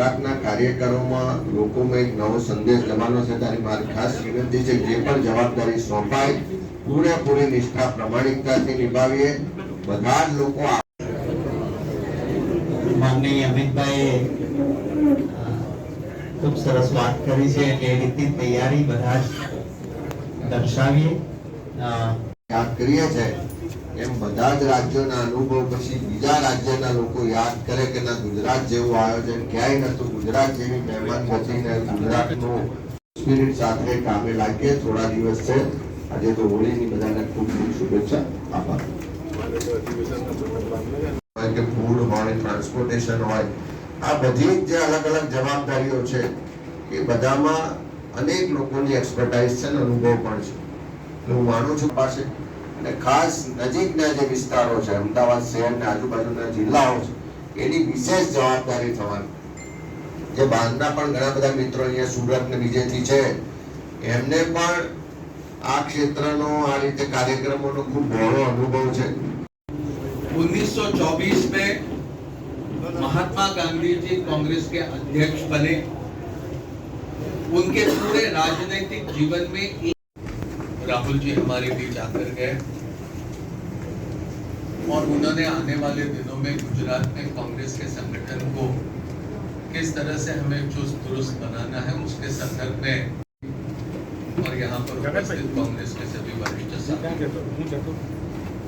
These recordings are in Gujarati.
ગુજરાતના કાર્યકરોમાં લોકોમાં એક નવો સંદેશ જવાનો છે. તારી મારી ખાસ વિનંતી છે જે પણ જવાબદારી સોંપાય પૂરેપૂરી નિષ્ઠા પ્રમાણિકતાથી નિભાવીએ. બધા જ લોકો માનનીય અમિતભાઈએ ખૂબ સરસ વાત કરી છે એટલે એ રીતની તૈયારી બધા જ દર્શાવીએ. યાદ કરીએ છે. એમ બધા જ રાજ્યોના અનુભવ પછી બીજા રાજ્યના લોકો યાદ કરે કે ના ગુજરાત જેવું આયોજન ક્યાંય નતું ગુજરાત જેવી મહેમાન ગતિને ગુજરાતનું સ્પિરિટ સાથે કામે લાગીએ થોડા દિવસ છે. આજે તો હોળીની બધાને ખૂબ ખૂબ શુભેચ્છા. આભાર. હોય કે ફૂડ હોય ટ્રાન્સપોર્ટેશન હોય, આ બધી જ અલગ અલગ જવાબદારીઓ છે એ બધામાં અનેક લોકોની એક્સપર્ટાઇઝ છે ને અનુભવ પણ છે. હું માનું છું પાસે અને ખાસ નજીકના જે વિસ્તારો છે અમદાવાદ શહેર ને આજુબાજુના જિલ્લાઓ છે એની વિશેષ જવાબદારી થવાની જે બહારના પણ ઘણા બધા મિત્રો અહીંયા સુરત ને બીજેથી છે એમને પણ આ ક્ષેત્રનો આ રીતે કાર્યક્રમોનો ખૂબ બહોળો અનુભવ છે 1924 में महात्मा गांधी जी कांग्रेस के अध्यक्ष बने उनके पूरे राजनीतिक जीवन में एक- राहुल जी हमारे बीच आकर गए। और उन्होंने आने वाले दिनों में गुजरात में कांग्रेस के संगठन को किस तरह से हमें चुस्त दुरुस्त बनाना है उसके संदर्भ में और यहाँ पर उपस्थित कांग्रेस के सभी वरिष्ठ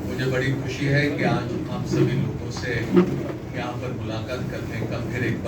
मुझे बड़ी खुशी है कि आज आप सभी लोगों से यहाँ पर मुलाकात करने का फिर एक बार